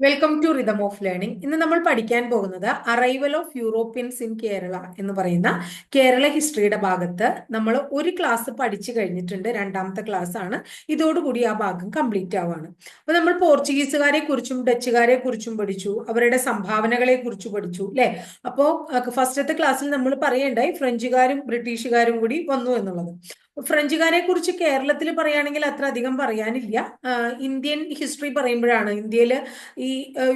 Welcome to rhythm of learning ഇന്ന് നമ്മൾ പഠിക്കാൻ പോകുന്നത് arrival of Europeans in Kerala എന്ന് പറയുന്ന കേരള ഹിസ്റ്ററിയുടെ ഭാഗത്ത് നമ്മൾ ഒരു ക്ലാസ് പഠിച്ചു കഴിഞ്ഞിട്ടുണ്ട്. രണ്ടാമത്തെ ക്ലാസ് ആണ്. ഇതോടുകൂടി ആ ഭാഗം കംപ്ലീറ്റ് ആവാണ്. അപ്പൊ നമ്മൾ പോർച്ചുഗീസുകാരെ കുറിച്ചും ഡച്ചുകാരെ കുറിച്ചും പഠിച്ചു. അവരുടെ സംഭാവനകളെ കുറിച്ച് പഠിച്ചു അല്ലെ അപ്പോ ഫസ്റ്റത്തെ ക്ലാസ്സിൽ നമ്മൾ പറയേണ്ടായി ഫ്രഞ്ചുകാരും ബ്രിട്ടീഷുകാരും കൂടി വന്നു എന്നുള്ളത്. ഫ്രഞ്ചുകാരെ കുറിച്ച് കേരളത്തിൽ പറയുകയാണെങ്കിൽ അത്ര അധികം പറയാനില്ല. ഇന്ത്യൻ ഹിസ്റ്ററി പറയുമ്പോഴാണ് ഇന്ത്യയിൽ ഈ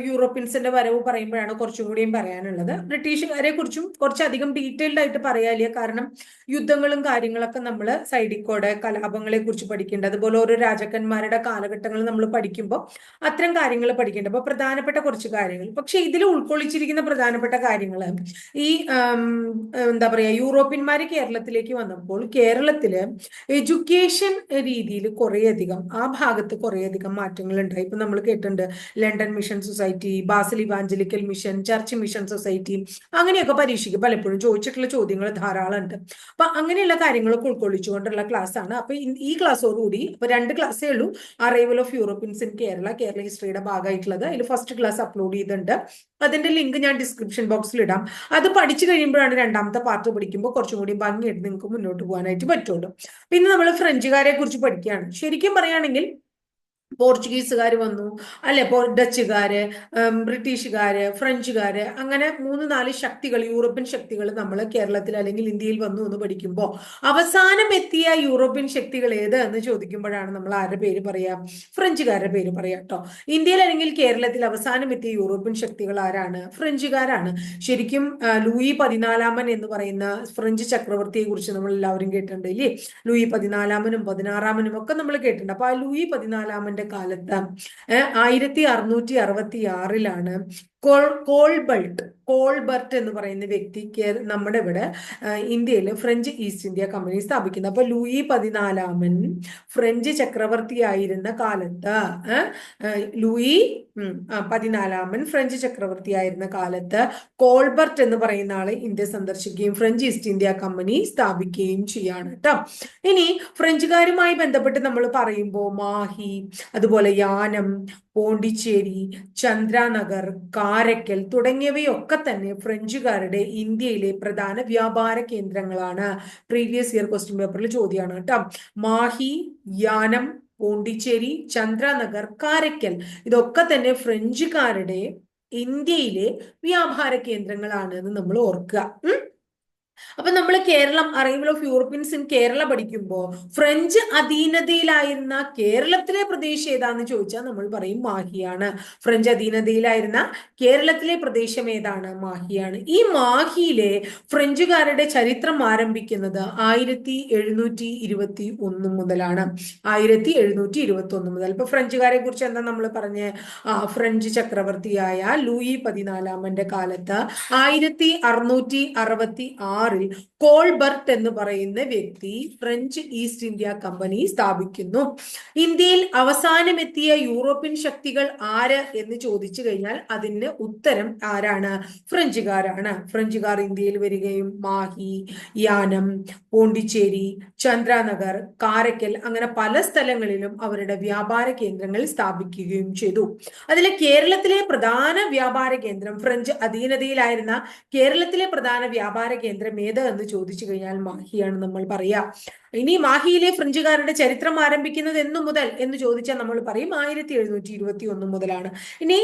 യൂറോപ്യൻസിന്റെ വരവ് പറയുമ്പോഴാണ് കുറച്ചും കൂടിയും പറയാനുള്ളത്. ബ്രിട്ടീഷുകാരെ കുറിച്ചും കുറച്ചധികം ഡീറ്റെയിൽഡ് ആയിട്ട് പറയാനില്ല. കാരണം യുദ്ധങ്ങളും കാര്യങ്ങളൊക്കെ നമ്മൾ സൈഡിക്കോടെ കൂടെ കലാപങ്ങളെ കുറിച്ച് പഠിക്കേണ്ടത് അതുപോലെ ഓരോ രാജാക്കന്മാരുടെ കാലഘട്ടങ്ങൾ നമ്മൾ പഠിക്കുമ്പോൾ അത്തരം കാര്യങ്ങൾ പഠിക്കേണ്ടത് അപ്പൊ പ്രധാനപ്പെട്ട കുറച്ച് കാര്യങ്ങൾ. പക്ഷെ ഇതിൽ ഉൾക്കൊള്ളിച്ചിരിക്കുന്ന പ്രധാനപ്പെട്ട കാര്യങ്ങൾ ഈ എന്താ പറയാ യൂറോപ്യന്മാര് കേരളത്തിലേക്ക് വന്നപ്പോൾ കേരളത്തിൽ എഡ്യൂക്കേഷൻ രീതിയിൽ കുറേയധികം ആ ഭാഗത്ത് കുറേയധികം മാറ്റങ്ങൾ ഉണ്ടായി ഇപ്പം നമ്മൾ കേട്ടിട്ടുണ്ട് London mission society Basel evangelical mission church mission society അങ്ങനെയൊക്കെ പരീക്ഷയ്ക്ക് പലപ്പോഴും ചോദിച്ചിട്ടുള്ള ചോദ്യങ്ങൾ ധാരാളം ഉണ്ട് അപ്പൊ അങ്ങനെയുള്ള കാര്യങ്ങളൊക്കെ ഉൾക്കൊള്ളിച്ചുകൊണ്ടുള്ള ക്ലാസ് ആണ് അപ്പൊ ഈ ക്ലാസ്സോടുകൂടി ഇപ്പൊ രണ്ട് ക്ലാസ്സേ ഉള്ളൂ arrival of Europeans in Kerala Kerala ഹിസ്റ്ററിയുടെ ഭാഗമായിട്ടുള്ളത്. അതിൽ ഫസ്റ്റ് ക്ലാസ് അപ്ലോഡ് ചെയ്തിട്ടുണ്ട്. അതിന്റെ ലിങ്ക് ഞാൻ ഡിസ്ക്രിപ്ഷൻ ബോക്സിൽ ഇടാം. അത് പഠിച്ചു കഴിയുമ്പോഴാണ് രണ്ടാമത്തെ പാർട്ട് പഠിക്കുമ്പോൾ കുറച്ചും കൂടി ഭംഗിയായിട്ട് നിങ്ങൾക്ക് മുന്നോട്ട് പോകാനായിട്ട് പറ്റുള്ളൂ. പിന്നെ നമ്മൾ ഫ്രഞ്ചുകാരെ കുറിച്ച് പഠിക്കുകയാണ്. ശരിക്കും പറയുകയാണെങ്കിൽ പോർച്ചുഗീസുകാർ വന്നു. അല്ലെ? ഡച്ചുകാര് ബ്രിട്ടീഷുകാര് ഫ്രഞ്ചുകാര് അങ്ങനെ മൂന്ന് നാല് ശക്തികൾ യൂറോപ്യൻ ശക്തികൾ നമ്മൾ കേരളത്തിൽ അല്ലെങ്കിൽ ഇന്ത്യയിൽ വന്നു എന്ന് പഠിക്കുമ്പോൾ അവസാനം എത്തിയ യൂറോപ്യൻ ശക്തികൾ ഏത് എന്ന് ചോദിക്കുമ്പോഴാണ് നമ്മൾ ആരുടെ പേര് പറയാ? ഫ്രഞ്ചുകാരുടെ പേര് പറയാ കേട്ടോ ഇന്ത്യയിൽ അല്ലെങ്കിൽ കേരളത്തിൽ അവസാനം എത്തിയ യൂറോപ്യൻ ശക്തികൾ ആരാണ്? ഫ്രഞ്ചുകാരാണ്. ശരിക്കും ലൂയി പതിനാലാമൻ എന്ന് പറയുന്ന ഫ്രഞ്ച് ചക്രവർത്തിയെ കുറിച്ച് നമ്മൾ എല്ലാവരും കേട്ടിട്ടുണ്ട് ഇല്ലേ? ലൂയി പതിനാലാമനും പതിനാറാമനും ഒക്കെ നമ്മൾ കേട്ടിട്ടുണ്ട്. അപ്പൊ ആ ലൂയി പതിനാലാമന്റെ കാലത്ത്. ആയിരത്തി അറുന്നൂറ്റി അറുപത്തി ആറിലാണ് കോൾ കോൾബൾട്ട് കോൾബർട്ട് എന്ന് പറയുന്ന വ്യക്തി നമ്മുടെ ഇവിടെ ഇന്ത്യയിൽ ഫ്രഞ്ച് ഈസ്റ്റ് ഇന്ത്യ കമ്പനി സ്ഥാപിക്കുന്നത് അപ്പൊ ലൂയി പതിനാലാമൻ ഫ്രഞ്ച് ചക്രവർത്തിയായിരുന്ന കാലത്ത് ലൂയി പതിനാലാമൻ ഫ്രഞ്ച് ചക്രവർത്തിയായിരുന്ന കാലത്ത് കോൾബർട്ട് എന്ന് പറയുന്ന ആളെ ഇന്ത്യ സന്ദർശിക്കുകയും ഫ്രഞ്ച് ഈസ്റ്റ് ഇന്ത്യ കമ്പനി സ്ഥാപിക്കുകയും ചെയ്യാണ് കേട്ടോ ഇനി ഫ്രഞ്ചുകാരുമായി ബന്ധപ്പെട്ട് നമ്മൾ പറയുമ്പോൾ മാഹി അതുപോലെ യാനം പോണ്ടിച്ചേരി ചന്ദ്രാനഗർ കാരക്കൽ തുടങ്ങിയവയൊക്കെ തന്നെ ഫ്രഞ്ചുകാരുടെ ഇന്ത്യയിലെ പ്രധാന വ്യാപാര കേന്ദ്രങ്ങളാണ്. പ്രീവിയസ് ഇയർ ക്വസ്റ്റ്യൻ പേപ്പറിൽ ചോദ്യമാണ് കേട്ടോ. മാഹി യാനം പോണ്ടിച്ചേരി ചന്ദ്രനഗർ കാരക്കൽ ഇതൊക്കെ തന്നെ ഫ്രഞ്ചുകാരുടെ ഇന്ത്യയിലെ വ്യാപാര കേന്ദ്രങ്ങളാണ് എന്ന് നമ്മൾ ഓർക്കുക. അപ്പൊ നമ്മൾ Keralam arrival of Europeans in Kerala പഠിക്കുമ്പോൾ ഫ്രഞ്ച് അധീനതയിലായിരുന്ന കേരളത്തിലെ പ്രദേശം ഏതാന്ന് ചോദിച്ചാൽ നമ്മൾ പറയും മാഹിയാണ്. ഫ്രഞ്ച് അധീനതയിലായിരുന്ന കേരളത്തിലെ പ്രദേശം ഏതാണ്? മാഹിയാണ്. ഈ മാഹിയിലെ ഫ്രഞ്ചുകാരുടെ ചരിത്രം ആരംഭിക്കുന്നത് ആയിരത്തി എഴുന്നൂറ്റി ഇരുപത്തി ഒന്ന് മുതലാണ്. ആയിരത്തി എഴുന്നൂറ്റി ഇരുപത്തി ഒന്ന് മുതൽ. ഇപ്പൊ ഫ്രഞ്ചുകാരെ കുറിച്ച് എന്താ നമ്മൾ പറഞ്ഞ? ഫ്രഞ്ച് ചക്രവർത്തിയായ ലൂയി പതിനാലാമന്റെ കാലത്ത് ആയിരത്തി അറുന്നൂറ്റി അറുപത്തി ആറിൽ കോൾബർട്ട് എന്ന് പറയുന്ന വ്യക്തി ഫ്രഞ്ച് ഈസ്റ്റ് ഇന്ത്യ കമ്പനി സ്ഥാപിക്കുന്നു. ഇന്ത്യയിൽ അവസാനമെത്തിയ യൂറോപ്യൻ ശക്തികൾ ആര് എന്ന് ചോദിച്ചു കഴിഞ്ഞാൽ അതിന് ഉത്തരം ആരാണ്? ഫ്രഞ്ചുകാരാണ്. ഫ്രഞ്ചുകാർ ഇന്ത്യയിൽ വരികയും മാഹി യാനം പോണ്ടിച്ചേരി ചന്ദ്രനഗർ കാരക്കൽ അങ്ങനെ പല സ്ഥലങ്ങളിലും അവരുടെ വ്യാപാര കേന്ദ്രങ്ങൾ സ്ഥാപിക്കുകയും ചെയ്തു. അതിൽ കേരളത്തിലെ പ്രധാന വ്യാപാര കേന്ദ്രം ഫ്രഞ്ച് അധീനതയിലായിരുന്ന കേരളത്തിലെ പ്രധാന വ്യാപാര കേന്ദ്രം ഏത് എന്ന് ചോദിച്ചു കഴിഞ്ഞാൽ മാഹിയാണ് നമ്മൾ പറയാ. ഇനി മാഹിയിലെ ഫ്രഞ്ചുകാരുടെ ചരിത്രം ആരംഭിക്കുന്നത് എന്നു മുതൽ എന്ന് ചോദിച്ചാൽ നമ്മൾ പറയും ആയിരത്തി എഴുന്നൂറ്റി ഇരുപത്തി ഒന്ന് മുതലാണ്. ഇനി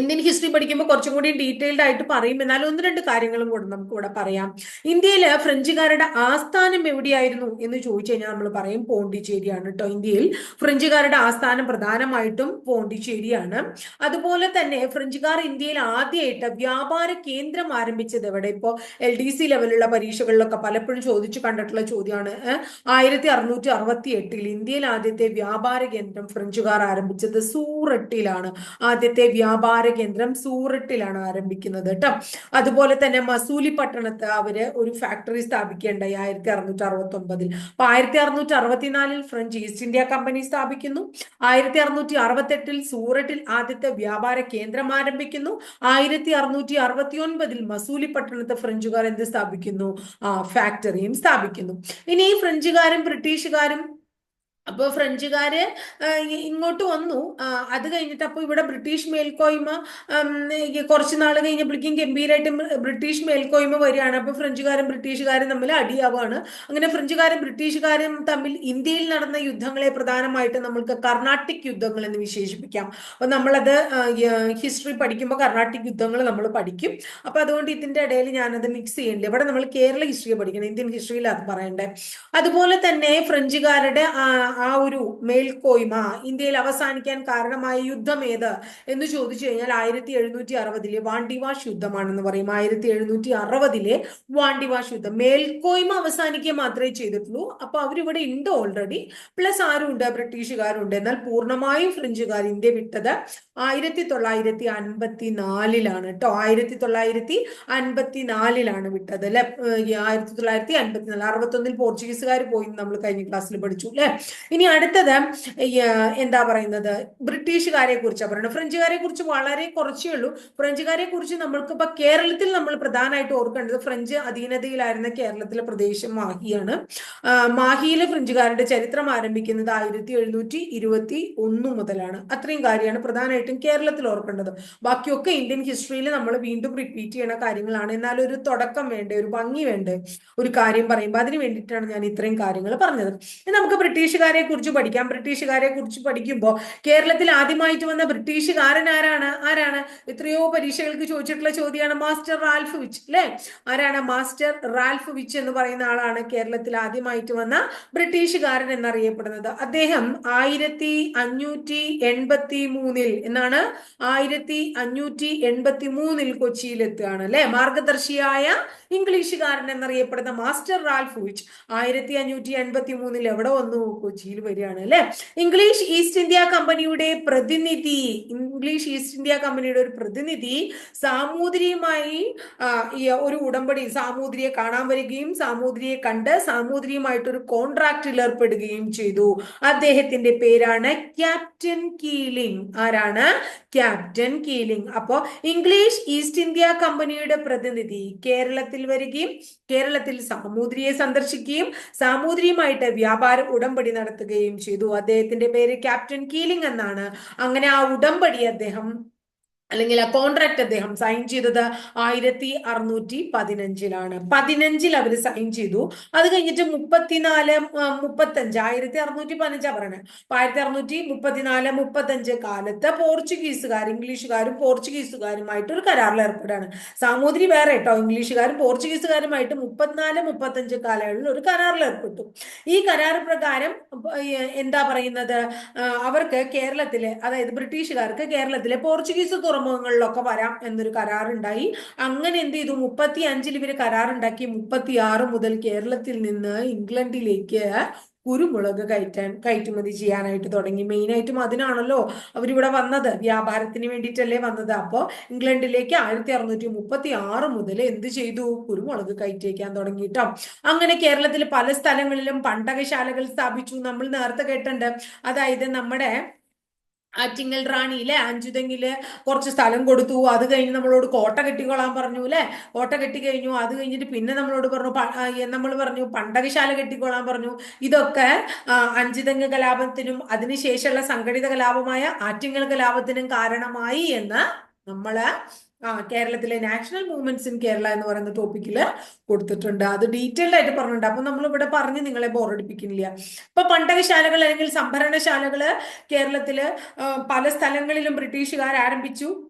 ഇന്ത്യൻ ഹിസ്റ്ററി പഠിക്കുമ്പോൾ കുറച്ചും കൂടി ഡീറ്റെയിൽഡ് ആയിട്ട് പറയും. എന്നാലും ഒന്ന് രണ്ട് കാര്യങ്ങളും കൂടെ നമുക്ക് ഇവിടെ പറയാം. ഇന്ത്യയിലെ ഫ്രഞ്ചുകാരുടെ ആസ്ഥാനം എവിടെയായിരുന്നു എന്ന് ചോദിച്ചു കഴിഞ്ഞാൽ നമ്മൾ പറയും പോണ്ടിച്ചേരിയാണ് കേട്ടോ ഇന്ത്യയിൽ ഫ്രഞ്ചുകാരുടെ ആസ്ഥാനം പ്രധാനമായിട്ടും പോണ്ടിച്ചേരിയാണ്. അതുപോലെ തന്നെ ഫ്രഞ്ചുകാർ ഇന്ത്യയിൽ ആദ്യമായിട്ട് വ്യാപാര കേന്ദ്രം ആരംഭിച്ചത് എവിടെ? ഇപ്പോൾ എൽ ഡി സി ലെവലുള്ള പരീക്ഷകളിലൊക്കെ പലപ്പോഴും ചോദിച്ചു കണ്ടിട്ടുള്ള ചോദ്യമാണ്. ആയിരത്തി അറുന്നൂറ്റി അറുപത്തി എട്ടിൽ ഇന്ത്യയിൽ ആദ്യത്തെ വ്യാപാര കേന്ദ്രം ഫ്രഞ്ചുകാർ ആരംഭിച്ചത് സൂറട്ടിലാണ്. ആദ്യത്തെ വ്യാപാര കേന്ദ്രം സൂററ്റിലാണ് ആരംഭിക്കുന്നത് കേട്ടോ. അതുപോലെ തന്നെ മസൂലി പട്ടണത്ത് അവർ ഒരു ഫാക്ടറി സ്ഥാപിക്കേണ്ടായി ആയിരത്തി അറുന്നൂറ്റി അറുപത്തി ഒമ്പതിൽ അപ്പൊ ആയിരത്തി അറുന്നൂറ്റി അറുപത്തിനാലിൽ ഫ്രഞ്ച് ഈസ്റ്റ് ഇന്ത്യ കമ്പനി സ്ഥാപിക്കുന്നു. ആയിരത്തി അറുന്നൂറ്റി അറുപത്തെട്ടിൽ സൂററ്റിൽ ആദ്യത്തെ വ്യാപാര കേന്ദ്രം ആരംഭിക്കുന്നു. ആയിരത്തി അറുന്നൂറ്റി അറുപത്തി ഒൻപതിൽ മസൂലി പട്ടണത്ത് ഫ്രഞ്ചുകാർ എന്ത് സ്ഥാപിക്കുന്നു? ആ ഫാക്ടറിയും സ്ഥാപിക്കുന്നു. ഇനി ഈ ഫ്രഞ്ചുകാരും ബ്രിട്ടീഷുകാരും അപ്പോൾ ഫ്രഞ്ചുകാര് ഇങ്ങോട്ട് വന്നു. അത് കഴിഞ്ഞിട്ട് അപ്പോൾ ഇവിടെ ബ്രിട്ടീഷ് മേൽക്കോയ്മ കുറച്ച് നാൾ കഴിഞ്ഞപ്പോഴേക്കും ഗംഭീരമായിട്ട് ബ്രിട്ടീഷ് മേൽക്കോയ്മ വരികയാണ്. അപ്പോൾ ഫ്രഞ്ചുകാരും ബ്രിട്ടീഷുകാരും തമ്മിൽ അടിയാവാണ്. അങ്ങനെ ഫ്രഞ്ചുകാരും ബ്രിട്ടീഷുകാരും തമ്മിൽ ഇന്ത്യയിൽ നടന്ന യുദ്ധങ്ങളെ പ്രധാനമായിട്ട് നമ്മൾക്ക് കർണാട്ടിക് യുദ്ധങ്ങൾ എന്ന് വിശേഷിപ്പിക്കാം. അപ്പോൾ നമ്മളത് ഹിസ്റ്ററി പഠിക്കുമ്പോൾ കർണാട്ടിക് യുദ്ധങ്ങൾ നമ്മൾ പഠിക്കും. അപ്പോൾ അതുകൊണ്ട് ഇതിന്റെ ഇടയിൽ ഞാനത് മിക്സ് ചെയ്യണില്ല. ഇവിടെ നമ്മൾ കേരള ഹിസ്റ്ററി പഠിക്കണം ഇന്ത്യൻ ഹിസ്റ്ററിയിൽ അത് പറയണ്ടേ. അതുപോലെ തന്നെ ഫ്രഞ്ചുകാരുടെ ആ ഒരു മേൽക്കോയ്മ ഇന്ത്യയിൽ അവസാനിക്കാൻ കാരണമായ യുദ്ധം ഏത്? എന്ന് ചോദിച്ചു കഴിഞ്ഞാൽ ആയിരത്തി എഴുന്നൂറ്റി അറുപതിലെ വാണ്ടിവാഷ് യുദ്ധമാണെന്ന് പറയും. ആയിരത്തി എഴുന്നൂറ്റി അറുപതിലെ വാണ്ടിവാഷ് യുദ്ധം മേൽക്കോയ്മ അവസാനിക്കുക മാത്രമേ ചെയ്തിട്ടുള്ളൂ. അപ്പൊ അവരിവിടെ ഉണ്ട് ഓൾറെഡി പ്ലസ് ആരുണ്ട്? ബ്രിട്ടീഷുകാരുണ്ട്. എന്നാൽ പൂർണമായും ഫ്രഞ്ചുകാർ ഇന്ത്യ വിട്ടത് ആയിരത്തി തൊള്ളായിരത്തി അൻപത്തി നാലിലാണ് കേട്ടോ. ആയിരത്തി തൊള്ളായിരത്തി അൻപത്തി നാലിലാണ് വിട്ടത് അല്ലെ? ആയിരത്തി തൊള്ളായിരത്തി അൻപത്തി നാല് അറുപത്തൊന്നിൽ പോർച്ചുഗീസുകാർ പോയി നമ്മൾ കഴിഞ്ഞ ക്ലാസ്സിൽ പഠിച്ചു അല്ലെ? ഇനി അടുത്തത് എന്താ പറയുന്നത്? ബ്രിട്ടീഷുകാരെ കുറിച്ച് പറയുന്നത്. ഫ്രഞ്ചുകാരെ കുറിച്ച് വളരെ കുറച്ചേ ഉള്ളൂ. ഫ്രഞ്ചുകാരെ കുറിച്ച് നമ്മൾക്ക് ഇപ്പൊ കേരളത്തിൽ നമ്മൾ പ്രധാനമായിട്ട് ഓർക്കേണ്ടത് ഫ്രഞ്ച് അധീനതയിലായിരുന്ന കേരളത്തിലെ പ്രദേശം മാഹിയാണ്. മാഹിയിലെ ഫ്രഞ്ചുകാരുടെ ചരിത്രം ആരംഭിക്കുന്നത് ആയിരത്തി എഴുന്നൂറ്റി ഇരുപത്തി ഒന്ന് മുതലാണ്. അത്രയും കാര്യമാണ് പ്രധാനമായിട്ടും കേരളത്തിൽ ഓർക്കേണ്ടത്. ബാക്കിയൊക്കെ ഇന്ത്യൻ ഹിസ്റ്ററിയിൽ നമ്മൾ വീണ്ടും റിപ്പീറ്റ് ചെയ്യുന്ന കാര്യങ്ങളാണ്. എന്നാൽ ഒരു തുടക്കം വേണ്ടേ ഒരു ഭംഗി വേണ്ടേ ഒരു കാര്യം പറയുമ്പോൾ അതിന് വേണ്ടിയിട്ടാണ് ഞാൻ ഇത്രയും കാര്യങ്ങൾ പറഞ്ഞത്. നമുക്ക് നമുക്ക് ബ്രിട്ടീഷുകാരെ കുറിച്ച് പഠിക്കാം. ബ്രിട്ടീഷുകാരെ കുറിച്ച് പഠിക്കുമ്പോൾ കേരളത്തിൽ ആദ്യമായിട്ട് വന്ന ബ്രിട്ടീഷുകാരൻ ആരാണ്? ആരാണ്? എത്രയോ പരീക്ഷകൾക്ക് ചോദിച്ചിട്ടുള്ള ചോദ്യമാണ് മാസ്റ്റർ റാൽഫ് വിച്ച് അല്ലെ ആരാണ് മാസ്റ്റർ റാൽഫ് വിച്ച് എന്ന് പറയുന്ന ആളാണ് കേരളത്തിൽ ആദ്യമായിട്ട് വന്ന ബ്രിട്ടീഷുകാരൻ എന്നറിയപ്പെടുന്നത്. അദ്ദേഹം ആയിരത്തി അഞ്ഞൂറ്റി എൺപത്തി മൂന്നിൽ എന്നാണ്? ആയിരത്തി അഞ്ഞൂറ്റി എൺപത്തി മൂന്നിൽ കൊച്ചിയിൽ എത്തുകയാണ് അല്ലെ മാർഗദർശിയായ ഇംഗ്ലീഷുകാരൻ എന്നറിയപ്പെടുന്ന മാസ്റ്റർ റാൽഫ് വിച്ച് ആയിരത്തി അഞ്ഞൂറ്റി എൺപത്തി മൂന്നിൽ എവിടെ വന്നു കൊച്ചിയിൽ വരികയാണ് അല്ലെ? ഇംഗ്ലീഷ് ഈസ്റ്റ് ഇന്ത്യ കമ്പനിയുടെ പ്രതിനിധി ഇംഗ്ലീഷ് ഈസ്റ്റ് ഇന്ത്യ കമ്പനിയുടെ ഒരു പ്രതിനിധി സാമൂതിരിയുമായി ഒരു ഉടമ്പടി സാമൂതിരിയെ കാണാൻ വരികയും സാമൂതിരിയെ കണ്ട് സാമൂതിരിയുമായിട്ട് ഒരു കോൺട്രാക്റ്റിൽ ഏർപ്പെടുകയും ചെയ്തു. അദ്ദേഹത്തിന്റെ പേരാണ് ക്യാപ്റ്റൻ കീലിംഗ്. ആരാണ്? Captain Keeling. അപ്പോ ഇംഗ്ലീഷ് ഈസ്റ്റ് ഇന്ത്യ കമ്പനിയുടെ പ്രതിനിധി കേരളത്തിൽ വരികയും കേരളത്തിൽ സാമൂതിരിയെ സന്ദർശിക്കുകയും സാമൂതിരിയുമായിട്ട് വ്യാപാര ഉടമ്പടി നടത്തുകയും ചെയ്തു. അദ്ദേഹത്തിന്റെ പേര് ക്യാപ്റ്റൻ കീലിംഗ് എന്നാണ്. അങ്ങനെ ആ ഉടമ്പടി അദ്ദേഹം അല്ലെങ്കിൽ ആ കോൺട്രാക്ട് അദ്ദേഹം സൈൻ ചെയ്തത് ആയിരത്തി അറുന്നൂറ്റി പതിനഞ്ചിലാണ്. പതിനഞ്ചിൽ അവർ സൈൻ ചെയ്തു. അത് കഴിഞ്ഞിട്ട് മുപ്പത്തിനാല് മുപ്പത്തഞ്ച് ആയിരത്തി അറുന്നൂറ്റി പതിനഞ്ചാ പറയുന്നത് അപ്പൊ ആയിരത്തി അറുന്നൂറ്റി മുപ്പത്തിനാല് മുപ്പത്തഞ്ച് കാലത്ത് പോർച്ചുഗീസുകാർ ഇംഗ്ലീഷുകാരും പോർച്ചുഗീസുകാരുമായിട്ട് ഒരു കരാറിൽ ഏർപ്പെടുകയാണ്. സാമൂതിരി വേറെ കേട്ടോ. ഇംഗ്ലീഷുകാരും പോർച്ചുഗീസുകാരുമായിട്ട് മുപ്പത്തിനാല് മുപ്പത്തഞ്ച് കാലങ്ങളിൽ ഒരു കരാറിൽ ഏർപ്പെട്ടു. ഈ കരാർ പ്രകാരം എന്താ പറയുന്നത്? അവർക്ക് കേരളത്തിലെ അതായത് ബ്രിട്ടീഷുകാർക്ക് കേരളത്തിലെ പോർച്ചുഗീസ് തുറമുഖങ്ങളിലൊക്കെ വരാം എന്നൊരു കരാറുണ്ടായി. അങ്ങനെ എന്ത് ചെയ്തു? മുപ്പത്തി അഞ്ചിൽ ഇവർ കരാറുണ്ടാക്കി. മുപ്പത്തി ആറ് മുതൽ കേരളത്തിൽ നിന്ന് ഇംഗ്ലണ്ടിലേക്ക് കുരുമുളക് കയറ്റാൻ കയറ്റുമതി ചെയ്യാനായിട്ട് തുടങ്ങി. മെയിനായിട്ടും അതിനാണല്ലോ അവരിവിടെ വന്നത്. വ്യാപാരത്തിന് വേണ്ടിയിട്ടല്ലേ വന്നത്. അപ്പോൾ ഇംഗ്ലണ്ടിലേക്ക് ആയിരത്തി അറുന്നൂറ്റി മുപ്പത്തി ആറ് മുതൽ എന്ത് ചെയ്തു? കുരുമുളക് കയറ്റിയേക്കാൻ തുടങ്ങിയിട്ടോ. അങ്ങനെ കേരളത്തിൽ പല സ്ഥലങ്ങളിലും പണ്ടകശാലകൾ സ്ഥാപിച്ചു. നമ്മൾ നേരത്തെ കേട്ടിട്ടുണ്ട്. അതായത് നമ്മുടെ ആറ്റിങ്ങൽ റാണിയിലെ അഞ്ചുതെങ്ങിൽ കുറച്ച് സ്ഥലം കൊടുത്തു. അത് കഴിഞ്ഞ് നമ്മളോട് കോട്ട കെട്ടിക്കൊള്ളാൻ പറഞ്ഞു അല്ലെ? കോട്ട കെട്ടി കഴിഞ്ഞു അത് കഴിഞ്ഞിട്ട് പിന്നെ നമ്മളോട് പറഞ്ഞു നമ്മൾ പറഞ്ഞു പണ്ടകശാല കെട്ടിക്കൊള്ളാൻ പറഞ്ഞു. ഇതൊക്കെ അഞ്ചുതെങ്ങ് കലാപത്തിനും അതിനുശേഷമുള്ള സംഘടിത കലാപമായ ആറ്റിങ്ങൽ കലാപത്തിനും കാരണമായി എന്ന് നമ്മൾ കേരളത്തിലെ നാഷണൽ മൂവ്മെന്റ്സ് ഇൻ കേരള എന്ന് പറയുന്ന ടോപ്പിക്കിൽ കൊടുത്തിട്ടുണ്ട്. അത് ഡീറ്റെയിൽഡ് ആയിട്ട് പറഞ്ഞിട്ടുണ്ട്. അപ്പൊ നമ്മൾ ഇവിടെ പറഞ്ഞ് നിങ്ങളെ ബോറടിപ്പിക്കുന്നില്ല ഇപ്പൊ പണ്ടകശാലകൾ അല്ലെങ്കിൽ സംഭരണശാലകൾ കേരളത്തിൽ പല സ്ഥലങ്ങളിലും ബ്രിട്ടീഷുകാർ ആരംഭിച്ചു.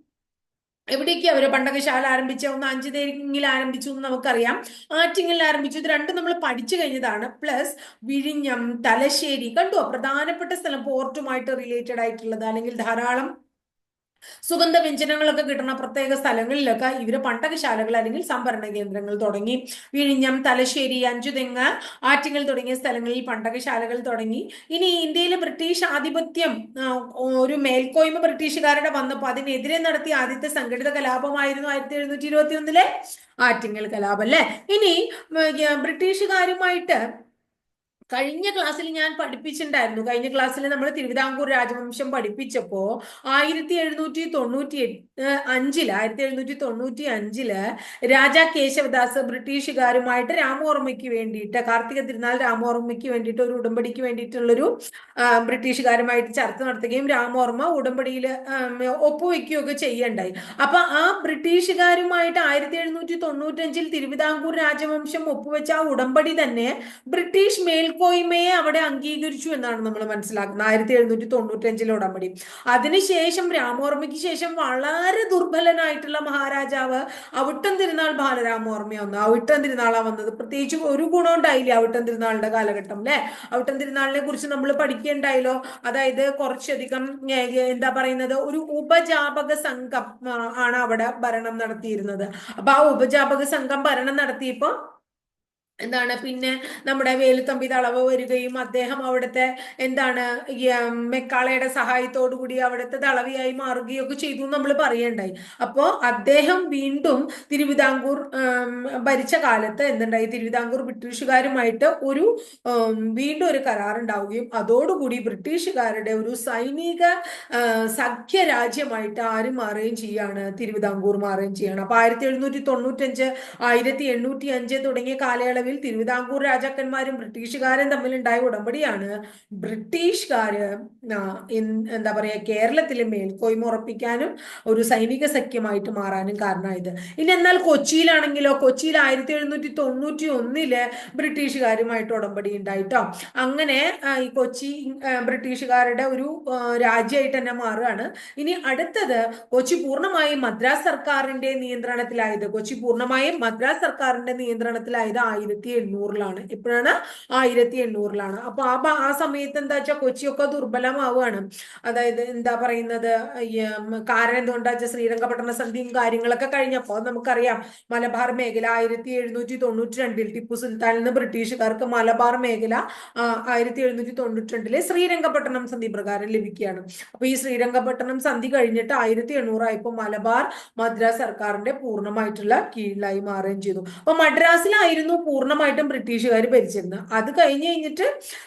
എവിടേക്ക് അവർ പണ്ടകശാല ആരംഭിച്ച? ഒന്ന് അഞ്ചുതേരിങ്ങിൽ ആരംഭിച്ചു എന്ന് നമുക്കറിയാം. ആറ്റിങ്ങിൽ ആരംഭിച്ചു. ഇത് രണ്ടും നമ്മൾ പഠിച്ചു കഴിഞ്ഞതാണ്. പ്ലസ് വിഴിഞ്ഞം തലശ്ശേരി കണ്ടോ? പ്രധാനപ്പെട്ട സ്ഥലം പോർട്ടുമായിട്ട് റിലേറ്റഡ് ആയിട്ടുള്ളത്. അല്ലെങ്കിൽ ധാരാളം സുഗന്ധ വ്യഞ്ജനങ്ങളൊക്കെ കിട്ടുന്ന പ്രത്യേക സ്ഥലങ്ങളിലൊക്കെ ഇവർ പണ്ടകശാലകൾ അല്ലെങ്കിൽ സംഭരണ കേന്ദ്രങ്ങൾ തുടങ്ങി. വിഴിഞ്ഞം തലശ്ശേരി അഞ്ചുതെങ്ങ് ആറ്റിങ്ങൽ തുടങ്ങിയ സ്ഥലങ്ങളിൽ പണ്ടകശാലകൾ തുടങ്ങി. ഇനി ഇന്ത്യയിലെ ബ്രിട്ടീഷ് ആധിപത്യം ഒരു മേൽക്കോയ്മ ബ്രിട്ടീഷുകാരുടെ വന്നപ്പോൾ അതിനെതിരെ നടത്തിയ ആദ്യത്തെ സംഘടിത കലാപമായിരുന്നു ആയിരത്തി എഴുന്നൂറ്റി ഇരുപത്തി ഒന്നിലെ ആറ്റിങ്ങൽ കലാപം അല്ലെ? ഇനി ബ്രിട്ടീഷുകാരുമായിട്ട് കഴിഞ്ഞ ക്ലാസ്സിൽ ഞാൻ പഠിപ്പിച്ചിട്ടുണ്ടായിരുന്നു. കഴിഞ്ഞ ക്ലാസ്സിൽ നമ്മൾ തിരുവിതാംകൂർ രാജവംശം പഠിപ്പിച്ചപ്പോ ആയിരത്തി എഴുന്നൂറ്റി തൊണ്ണൂറ്റി അഞ്ചിൽ ആയിരത്തി എഴുന്നൂറ്റി തൊണ്ണൂറ്റി അഞ്ചിൽ രാജാ കേശവദാസ് ബ്രിട്ടീഷുകാരുമായിട്ട് രാമോർമ്മയ്ക്ക് വേണ്ടിയിട്ട് കാർത്തിക തിരുനാൾ രാമോർമ്മയ്ക്ക് വേണ്ടിയിട്ട് ഒരു ഉടമ്പടിക്ക് വേണ്ടിയിട്ടുള്ളൊരു ബ്രിട്ടീഷുകാരുമായിട്ട് ചർച്ച നടത്തുകയും രാമോർമ്മ ഉടമ്പടിയിൽ ഒപ്പുവെക്കുകയൊക്കെ ചെയ്യണ്ടായി. അപ്പൊ ആ ബ്രിട്ടീഷുകാരുമായിട്ട് ആയിരത്തി എഴുന്നൂറ്റി തൊണ്ണൂറ്റഞ്ചിൽ തിരുവിതാംകൂർ രാജവംശം ഒപ്പുവെച്ച ആ ഉടമ്പടി തന്നെ ബ്രിട്ടീഷ് മേൽക്കോയ്മയെ അവിടെ അംഗീകരിച്ചു എന്നാണ് നമ്മൾ മനസ്സിലാക്കുന്നത്. ആയിരത്തി എഴുന്നൂറ്റി തൊണ്ണൂറ്റഞ്ചിലെ ഉടമ്പടി. അതിനുശേഷം രാമോർമ്മയ്ക്ക് ശേഷം വളരെ ദുർബലനായിട്ടുള്ള മഹാരാജാവ് അവിട്ടം തിരുനാൾ ബാലരാമോർമ്മ വന്നു അവിട്ടം തിരുനാളാ വന്നത്. പ്രത്യേകിച്ച് ഒരു ഗുണം ഉണ്ടായില്ല അവിട്ടം തിരുനാളിന്റെ കാലഘട്ടം അല്ലെ? അവിട്ടം തിരുനാളിനെ കുറിച്ച് നമ്മൾ പഠിക്കേണ്ടായല്ലോ അതായത് കുറച്ചധികം എന്താ പറയുന്നത്? ഒരു ഉപജാപക സംഘം ആണ് അവിടെ ഭരണം നടത്തിയിരുന്നത്. അപ്പൊ ആ ഉപജാപക സംഘം ഭരണം നടത്തിയപ്പോ എന്താണ് പിന്നെ നമ്മുടെ വേലുത്തമ്പി തളവ് വരികയും അദ്ദേഹം അവിടുത്തെ എന്താണ് മെക്കാളയുടെ സഹായത്തോടു കൂടി അവിടുത്തെ തളവിയായി മാറുകയും ഒക്കെ ചെയ്തു നമ്മൾ പറയണ്ടായി. അപ്പോൾ അദ്ദേഹം വീണ്ടും തിരുവിതാംകൂർ ഭരിച്ച കാലത്ത് എന്തുണ്ടായി? തിരുവിതാംകൂർ ബ്രിട്ടീഷുകാരുമായിട്ട് ഒരു വീണ്ടും ഒരു കരാറുണ്ടാവുകയും അതോടുകൂടി ബ്രിട്ടീഷുകാരുടെ ഒരു സൈനിക സഖ്യ രാജ്യമായിട്ട് ആരും മാറുകയും ചെയ്യാണ്? തിരുവിതാംകൂർ മാറുകയും ചെയ്യാണ്. അപ്പൊ ആയിരത്തി എഴുന്നൂറ്റി തൊണ്ണൂറ്റഞ്ച് ആയിരത്തി എണ്ണൂറ്റി അഞ്ച് തുടങ്ങിയ കാലയളവിൽ തിരുവിതാംകൂർ രാജാക്കന്മാരും ബ്രിട്ടീഷുകാരും തമ്മിലുണ്ടായ ഉടമ്പടിയാണ്. ബ്രിട്ടീഷുകാര് എന്താ പറയാ കേരളത്തിലെ മേൽക്കോയ്മ ഉറപ്പിക്കാനും ഒരു സൈനിക സഖ്യമായിട്ട് മാറാനും കാരണമായത്. ഇനി എന്നാൽ കൊച്ചിയിലാണെങ്കിലോ കൊച്ചിയിൽ ആയിരത്തി എഴുന്നൂറ്റി തൊണ്ണൂറ്റി ഒന്നിൽ ബ്രിട്ടീഷുകാരുമായിട്ട് ഉടമ്പടി ഉണ്ടായിട്ടോ അങ്ങനെ ഈ കൊച്ചി ബ്രിട്ടീഷുകാരുടെ ഒരു രാജ്യമായിട്ട് തന്നെ മാറുകയാണ്. ഇനി അടുത്തത് കൊച്ചി പൂർണമായും മദ്രാസ് സർക്കാരിന്റെ നിയന്ത്രണത്തിലായത് കൊച്ചി പൂർണമായും മദ്രാസ് സർക്കാരിന്റെ നിയന്ത്രണത്തിലായത് ആയിരത്തി എണ്ണൂറിലാണ്. എപ്പോഴാണ് ആയിരത്തി എണ്ണൂറിലാണ്. അപ്പൊ ആ ആ സമയത്ത് എന്താ വെച്ചാൽ കൊച്ചിയൊക്കെ ദുർബലമാവുകയാണ്. അതായത് എന്താ പറയുന്നത് കാരണം എന്തുകൊണ്ടാ വെച്ചാൽ ശ്രീരംഗപട്ടണ സന്ധിയും കാര്യങ്ങളൊക്കെ കഴിഞ്ഞപ്പോൾ നമുക്കറിയാം. മലബാർ മേഖല ആയിരത്തി എഴുന്നൂറ്റി തൊണ്ണൂറ്റി രണ്ടിൽ ടിപ്പു സുൽത്താനിൽ നിന്ന് ബ്രിട്ടീഷുകാർക്ക് മലബാർ മേഖല ആയിരത്തി എഴുന്നൂറ്റി തൊണ്ണൂറ്റി രണ്ടിലെ ശ്രീരംഗപട്ടണം സന്ധി പ്രകാരം ലഭിക്കുകയാണ്. അപ്പൊ ഈ ശ്രീരംഗപട്ടണം സന്ധി കഴിഞ്ഞിട്ട് ആയിരത്തി എണ്ണൂറായപ്പോൾ മലബാർ മദ്രാസ് സർക്കാരിന്റെ പൂർണമായിട്ടുള്ള കീഴിലായി മാറുകയും ചെയ്തു. അപ്പൊ മദ്രാസിലായിരുന്നു പൂർണമായിട്ടും ബ്രിട്ടീഷുകാർ ഭരിച്ചിരുന്നത് അത് കഴിഞ്ഞ് കഴിഞ്ഞിട്ട്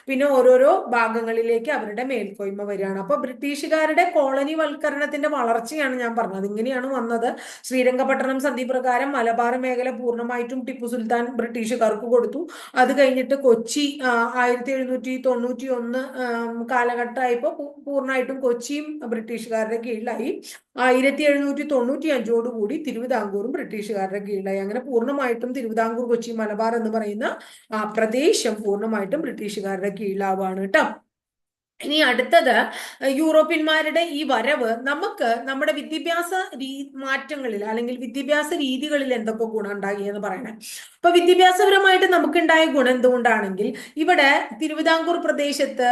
പിന്നെ ഓരോരോ ഭാഗങ്ങളിലേക്ക് അവരുടെ മേൽക്കോയ്മ വരികയാണ്. അപ്പൊ ബ്രിട്ടീഷുകാരുടെ കോളനി വൽക്കരണത്തിന്റെ വളർച്ചയാണ് ഞാൻ പറഞ്ഞത്. ഇങ്ങനെയാണ് വന്നത്. ശ്രീരംഗപട്ടണം സന്ധി പ്രകാരം മലബാർ മേഖല പൂർണമായിട്ടും ടിപ്പു സുൽത്താൻ ബ്രിട്ടീഷുകാർക്ക് കൊടുത്തു. അത് കഴിഞ്ഞിട്ട് കൊച്ചി ആയിരത്തി എഴുന്നൂറ്റി തൊണ്ണൂറ്റി ഒന്ന് കാലഘട്ടമായപ്പോൾ പൂർണമായിട്ടും കൊച്ചിയും ബ്രിട്ടീഷുകാരുടെ കീഴിലായി. ആയിരത്തി എഴുന്നൂറ്റി തൊണ്ണൂറ്റി അഞ്ചോടുകൂടി തിരുവിതാംകൂറും ബ്രിട്ടീഷുകാരുടെ കീഴിലായി. അങ്ങനെ പൂർണമായിട്ടും തിരുവിതാംകൂർ കൊച്ചി മലബാർ എന്ന് പറയുന്ന ആ പ്രദേശം പൂർണമായിട്ടും ബ്രിട്ടീഷുകാരുടെ കീഴിലാവാണ് കേട്ടോ. ഇനി അടുത്തത് യൂറോപ്യന്മാരുടെ ഈ വരവ് നമുക്ക് നമ്മുടെ വിദ്യാഭ്യാസ രീ മാറ്റങ്ങളിൽ അല്ലെങ്കിൽ വിദ്യാഭ്യാസ രീതികളിൽ എന്തൊക്കെ ഗുണം ഉണ്ടായി എന്ന് പറയണേ. അപ്പൊ വിദ്യാഭ്യാസപരമായിട്ട് നമുക്കുണ്ടായ ഗുണം എന്തുകൊണ്ടാണെങ്കിൽ ഇവിടെ തിരുവിതാംകൂർ പ്രദേശത്ത്